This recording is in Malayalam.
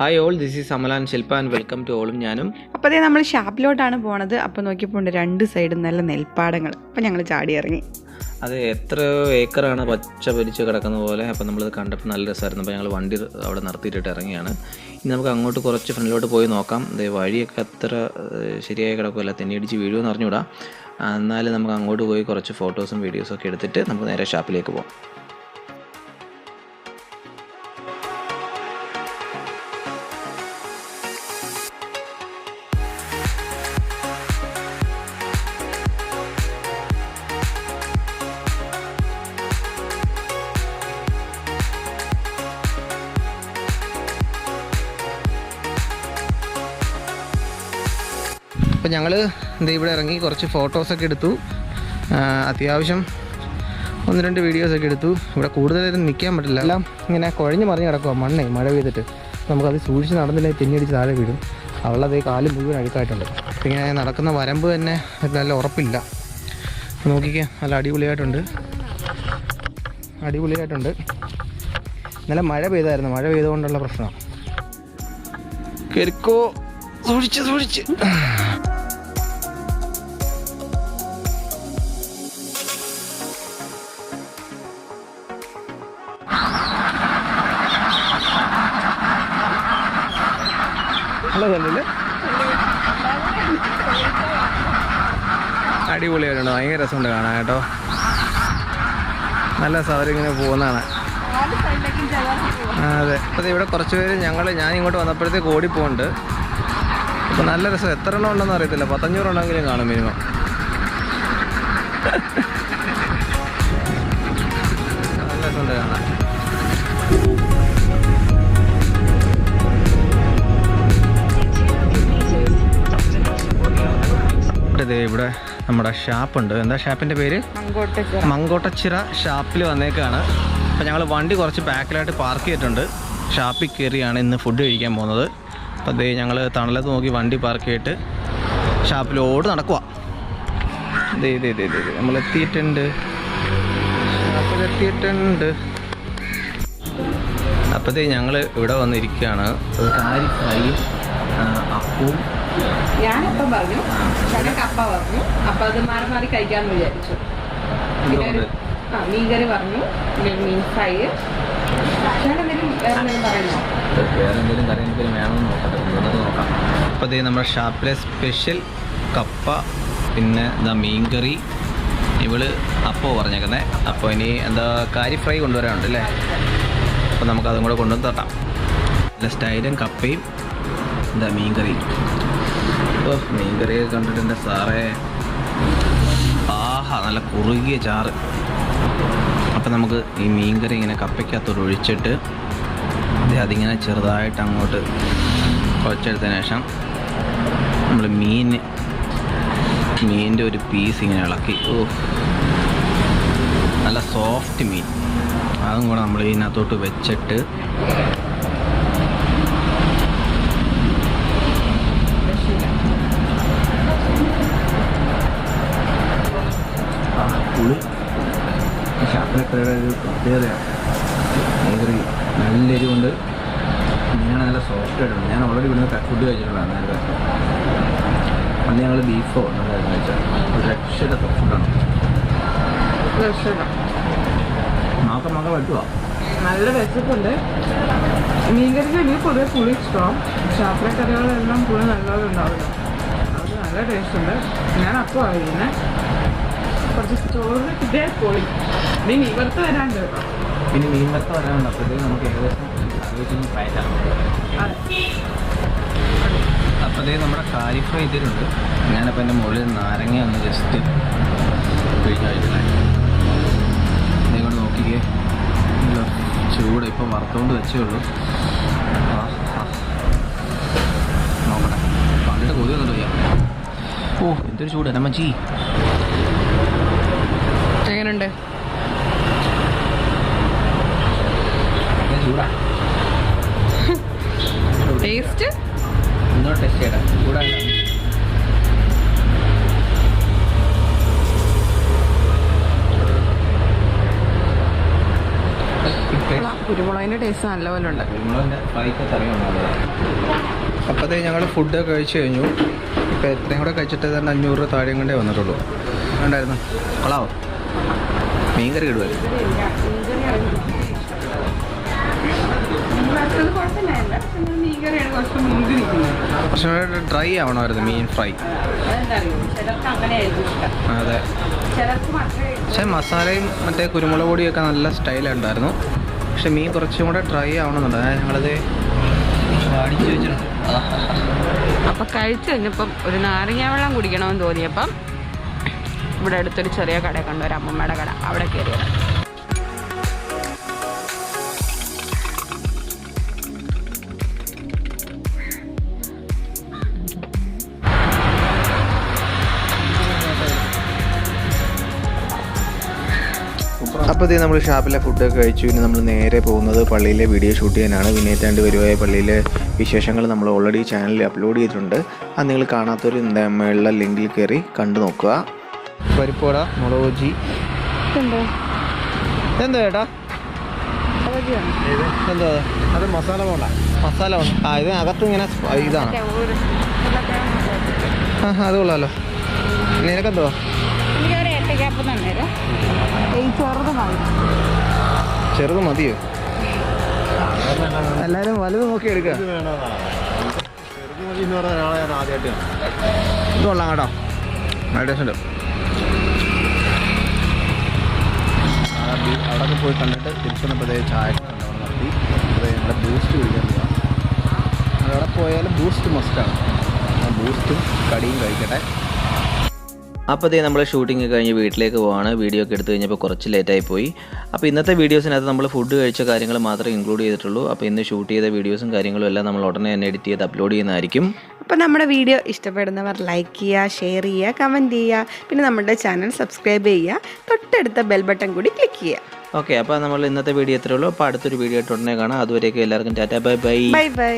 Hi all this is Amalan Shilpa and welcome to ഓളും ഞാനും അപ്പോൾ അതേ നമ്മൾ ഷാപ്പിലോട്ടാണ് പോണത്. അപ്പോൾ നോക്കിയപ്പോൾ രണ്ട് സൈഡും നല്ല നെൽപ്പാടങ്ങൾ. അപ്പോൾ ഞങ്ങൾ ചാടി ഇറങ്ങി. അത് എത്ര ഏക്കറാണ് പച്ച പൊരിച്ച് കിടക്കുന്ന പോലെ? അപ്പോൾ നമ്മളത് കണ്ടപ്പോൾ നല്ല രസമായിരുന്നു അപ്പോൾ ഞങ്ങൾ വണ്ടി അവിടെ നിർത്തിയിട്ടിട്ട് ഇറങ്ങിയാണ്. ഇനി നമുക്ക് അങ്ങോട്ട് കുറച്ച് ഫ്രണ്ടിലോട്ട് പോയി നോക്കാം. വഴിയൊക്കെ അത്ര ശരിയായി കിടക്കുമല്ല തെന്നിയിടിച്ച് വീഴുമെന്ന് അറിഞ്ഞുകൂടാ. എന്നാലും നമുക്ക് അങ്ങോട്ട് പോയി കുറച്ച് ഫോട്ടോസും വീഡിയോസും ഒക്കെ എടുത്തിട്ട് നമുക്ക് നേരെ ഷാപ്പിലേക്ക് പോകാം അപ്പോൾ ഞങ്ങൾ എന്താ ഇവിടെ ഇറങ്ങി കുറച്ച് ഫോട്ടോസൊക്കെ എടുത്തു. അത്യാവശ്യം ഒന്ന് രണ്ട് വീഡിയോസൊക്കെ എടുത്തു. ഇവിടെ കൂടുതലായിട്ട് നിൽക്കാൻ പറ്റില്ല. എല്ലാം ഇങ്ങനെ കുഴഞ്ഞ് മറിഞ്ഞ് കിടക്കുക മണ്ണേ മഴ പെയ്തിട്ട്. നമുക്കത് സൂക്ഷിച്ച് നടന്നില്ലെങ്കിൽ തെന്നിയടിച്ച് താഴെ വീഴും. അവളത് കാലും മുഴുവൻ അഴുക്കായിട്ടുണ്ട്. ഇങ്ങനെ നടക്കുന്ന വരമ്പ് തന്നെ നല്ല ഉറപ്പില്ല. നോക്കിക്കേ നല്ല അടിപൊളിയായിട്ടുണ്ട്. അടിപൊളിയായിട്ടുണ്ട്. ഇന്നലെ മഴ പെയ്തായിരുന്നു. മഴ പെയ്തുകൊണ്ടുള്ള പ്രശ്നം. കെരുക്കോ സൂക്ഷിച്ച് സൂക്ഷിച്ച്. അടിപൊളിയായിട്ടുണ്ട് ഭയങ്കര രസമുണ്ട് കാണാൻ കേട്ടോ. നല്ല സൗകര്യം പോകുന്നതാണ്. ആ, അതെ. അപ്പോൾ ഇവിടെ കുറച്ച് പേര് ഞങ്ങൾ ഞാൻ ഇങ്ങോട്ട് വന്നപ്പോഴത്തേക്ക് ഓടിപ്പോണ്ട് അപ്പോൾ നല്ല രസം. എത്ര എണ്ണം ഉണ്ടെന്ന് അറിയത്തില്ല. പത്തഞ്ഞൂറ് എണ്ണമെങ്കിലും കാണും മിനിമം. നല്ല രസമുണ്ട് കാണാൻ. ദേ ഇവിടെ നമ്മുടെ ഷാപ്പുണ്ട്. എന്താ ഷാപ്പിന്റെ പേര്? മങ്കോട്ടച്ചിറ. ഷാപ്പിൽ വന്നേക്കാണ്. അപ്പോൾ ഞങ്ങൾ വണ്ടി കുറച്ച് ബാക്കിലായിട്ട് പാർക്ക് ചെയ്തിട്ടുണ്ട്. ഷാപ്പിൽ കയറിയാണ് ഇന്ന് ഫുഡ് കഴിക്കാൻ പോകുന്നത്. അപ്പോൾ അതേ ഞങ്ങൾ തണലത്ത് നോക്കി വണ്ടി പാർക്ക് ചെയ്തിട്ട് ഷാപ്പിലോട് നടക്കുക ദേ ദേ ദേ ദേ ദേ. നമ്മൾ എത്തിയിട്ടുണ്ട് ഷാപ്പിൽ എത്തിയിട്ടുണ്ട് അപ്പോഴത്തേ ഞങ്ങൾ ഇവിടെ വന്നിരിക്കുകയാണ്. കാരി ഫ്രൈയും അപ്പവും ഞാനപ്പം പറഞ്ഞു ഞങ്ങൾക്ക് അപ്പ പറഞ്ഞു. അപ്പം അത് മാറി മാറി കഴിക്കാമെന്ന് വിചാരിച്ചു. പിന്നെ ആ മീൻകറി പറഞ്ഞു പിന്നെ മീൻ ഫ്രൈ. അപ്പോൾ ഇത് നമ്മുടെ ഷാപ്പിലെ സ്പെഷ്യൽ കപ്പ പിന്നെ എന്താ മീൻകറി. ഇവൾ അപ്പോ പറഞ്ഞേക്കുന്നത് അപ്പോൾ ഇനി എന്താ കാരി ഫ്രൈ കൊണ്ടുവരാനുണ്ട് അല്ലേ? അപ്പോൾ നമുക്ക് അതും കൂടെ കൊണ്ടുവന്ന് തട്ടാം. നല്ല സ്റ്റൈലും കപ്പയും എന്താ മീൻകറി ഓ മീൻകറിയൊക്കെ കണ്ടിട്ട് എന്റെ സാറേ. ആഹാ നല്ല കുറുകിയ ചാറ്. അപ്പം നമുക്ക് ഈ മീൻകറി ഇങ്ങനെ കപ്പയ്ക്കകത്തോട് ഒഴിച്ചിട്ട് അതിങ്ങനെ ചെറുതായിട്ട് അങ്ങോട്ട് കുഴച്ചെടുത്തതിന് ശേഷം നമ്മൾ മീൻ മീനിന്റെ ഒരു പീസ് ഇങ്ങനെ ഇളക്കി. ഓ നല്ല സോഫ്റ്റ് മീൻ. അതും കൂടെ നമ്മൾ ഇതിനകത്തോട്ട് വെച്ചിട്ട് പുളി. ഷാപ്പിലൊക്കെ ഒരു പ്രത്യേകതയാണ് മീൻകറി നല്ല എരിവുണ്ട് മീനാണ് നല്ല സോഫ്റ്റ് ആയിട്ടുണ്ട്. ഞാൻ ഓൾറെഡി ഇവിടുന്ന് ഫുഡ് കഴിച്ചിട്ടുള്ളതാണ് നേരത്തെ. അന്ന് ഞങ്ങൾ ബീഫോ ഉണ്ടായിരുന്നു കഴിച്ചാൽ ഒരു രക്ഷയുടെ ഫുഡാണ് മാക്ക നമുക്ക് പറ്റുക നല്ല വിശപ്പുണ്ട്. മീൻകറിക്ക് എനിക്ക് പൊതുവെ പുളി ഇഷ്ടം. ശാസ്ത്രക്കറികളെല്ലാം കറികളെല്ലാം പുളി നല്ലപോലെ ഉണ്ടാവില്ല. അത് നല്ല ടേസ്റ്റ് ഉണ്ട് ഞാൻ അപ്പം അറിയുന്നത് കുറച്ച് ചോറിന് കിട്ടിയ പൊളി. നീ ഇവർത്ത് വരാണ്ട് പിന്നെ മീൻ വറുത്ത് വരാനുണ്ട്. അപ്പോഴത്തേക്ക് നമുക്ക് ഏകദേശം ആലോചിച്ച് പയറ്റാം അപ്പോഴത്തേക്ക് നമ്മുടെ കാലിഫ്രൈ ഇതിലുണ്ട് ഞാനപ്പോൾ എന്റെ മുകളിൽ നാരങ്ങ ഒന്ന് ജസ്റ്റ് പിഴിഞ്ഞൊഴിക്കണേ ഇല്ല, ചൂട് ഇപ്പം വറുത്തുകൊണ്ട് വെച്ചേ ഉള്ളൂ. നോക്കട്ടെ. പണ്ടിട്ട് കൊതി വന്നിട്ട് വയ്യ. ഓ എന്തൊരു ചൂട് അനമ്മച്ചി എങ്ങനെയുണ്ട് ചൂടാ. ടേസ്റ്റ്? എന്തോ ടെസ്റ്റ് ചെയ്യട്ടെ. ചൂടായില്ല. കുരുമുളകിന്റെ ടേസ്റ്റ് നല്ലപോലെ ഉണ്ട് അപ്പോഴത്തേ ഞങ്ങൾ ഫുഡ് കഴിച്ചു കഴിഞ്ഞു. ഇപ്പോൾ എത്രയും കൂടെ കഴിച്ചിട്ട് തന്നെ അഞ്ഞൂറ് രൂപ താഴെ കൊണ്ടേ വന്നിട്ടുള്ളൂ. ഉണ്ടായിരുന്നു കൊള്ളാവോ? മീൻ കറി കൂടെ ഡ്രൈ ആവണമായിരുന്നു മീൻ ഫ്രൈ. അതെ. പക്ഷേ മസാലയും മറ്റേ കുരുമുളക് പൊടിയൊക്കെ നല്ല സ്റ്റൈലുണ്ടായിരുന്നു പക്ഷെ മീൻ കുറച്ചും കൂടെ ഡ്രൈ ആവണമെന്നുണ്ട്. ഞങ്ങളത് അപ്പൊ വെച്ചിട്ടുണ്ട്. കഴിച്ചു കഴിഞ്ഞപ്പം ഒരു നാരങ്ങ വെള്ളം കുടിക്കണമെന്ന് തോന്നിയപ്പം ഇവിടെ അടുത്തൊരു ചെറിയ കട കണ്ടു അമ്മമ്മയുടെ കട. അവിടെ കയറിയത്. അപ്പോൾ ഇത് നമ്മൾ ഷാപ്പിലെ ഫുഡൊക്കെ കഴിച്ചു. ഇനി നമ്മൾ നേരെ പോകുന്നത് പള്ളിയിലെ വീഡിയോ ഷൂട്ട് ചെയ്യാനാണ്. വിനയത്താണ്ട് വരുവായ പള്ളിയിലെ വിശേഷങ്ങൾ നമ്മൾ ഓൾറെഡി ചാനലിൽ അപ്ലോഡ് ചെയ്തിട്ടുണ്ട്. അത് നിങ്ങൾ കാണാത്തൊരു എന്താ മേളിലെ ലിങ്കിൽ കയറി കണ്ടു നോക്കുക. പരിപ്പോട മുളക് ബജി എന്താ ചേട്ടാ? എന്താ അത്? മസാല പോണ്ട മസാല പോണ്ട ആ ഇത് അകത്ത് ഇങ്ങനെ ഇതാണ്. ആ അത് കൊള്ളാമല്ലോ നിനക്കെന്തോ? ചെറുത് മതി. ചെറുത് മതിയോ? എല്ലാരും വലുത് നോക്കി എടുക്കാം. ഇത് കൊള്ളാം കേട്ടോ. ടേസ്റ്റ് ഉണ്ട്. അവിടെ പോയി കണ്ടിട്ട് തിരിച്ചു വന്നപ്പോൾ ചായ നടത്തി നമ്മുടെ ബൂസ്റ്റ് കുടിക്കാൻ പോവാം അവിടെ പോയാലും ബൂസ്റ്റ് മസ്റ്റാണ് ബൂസ്റ്റും കടിയും കഴിക്കട്ടെ. അപ്പോൾ ഇതേ നമ്മൾ ഷൂട്ടിംഗ് കഴിഞ്ഞ് വീട്ടിലേക്ക് പോവാണ്. വീഡിയോ ഒക്കെ എടുത്തു കഴിഞ്ഞപ്പോൾ കുറച്ച് ലേറ്റായി പോയി. അപ്പോൾ ഇന്നത്തെ വീഡിയോസിനകത്ത് നമ്മൾ ഫുഡ് കഴിച്ച കാര്യങ്ങൾ മാത്രമേ ഇൻക്ലൂഡ് ചെയ്തിട്ടുള്ളൂ. അപ്പോൾ ഇന്ന് ഷൂട്ട് ചെയ്ത വീഡിയോസും കാര്യങ്ങളും എല്ലാം നമ്മൾ ഉടനെ തന്നെ എഡിറ്റ് ചെയ്ത് അപ്ലോഡ് ചെയ്യുന്നതായിരിക്കും. അപ്പോൾ നമ്മുടെ വീഡിയോ ഇഷ്ടപ്പെടുന്നവർ ലൈക്ക് ചെയ്യുക ഷെയർ ചെയ്യുക കമന്റ് ചെയ്യുക പിന്നെ നമ്മുടെ ചാനൽ സബ്സ്ക്രൈബ് ചെയ്യുക തൊട്ടടുത്ത ബെൽ ബട്ടൺ കൂടി ക്ലിക്ക് ചെയ്യുക. ഓക്കെ അപ്പോൾ നമ്മൾ ഇന്നത്തെ വീഡിയോ എത്രയുള്ളൂ അപ്പോൾ അടുത്തൊരു വീഡിയോ ആയിട്ട് ഉടനെ കാണാം. അതുവരെയൊക്കെ എല്ലാവർക്കും tata bye bye. Bye bye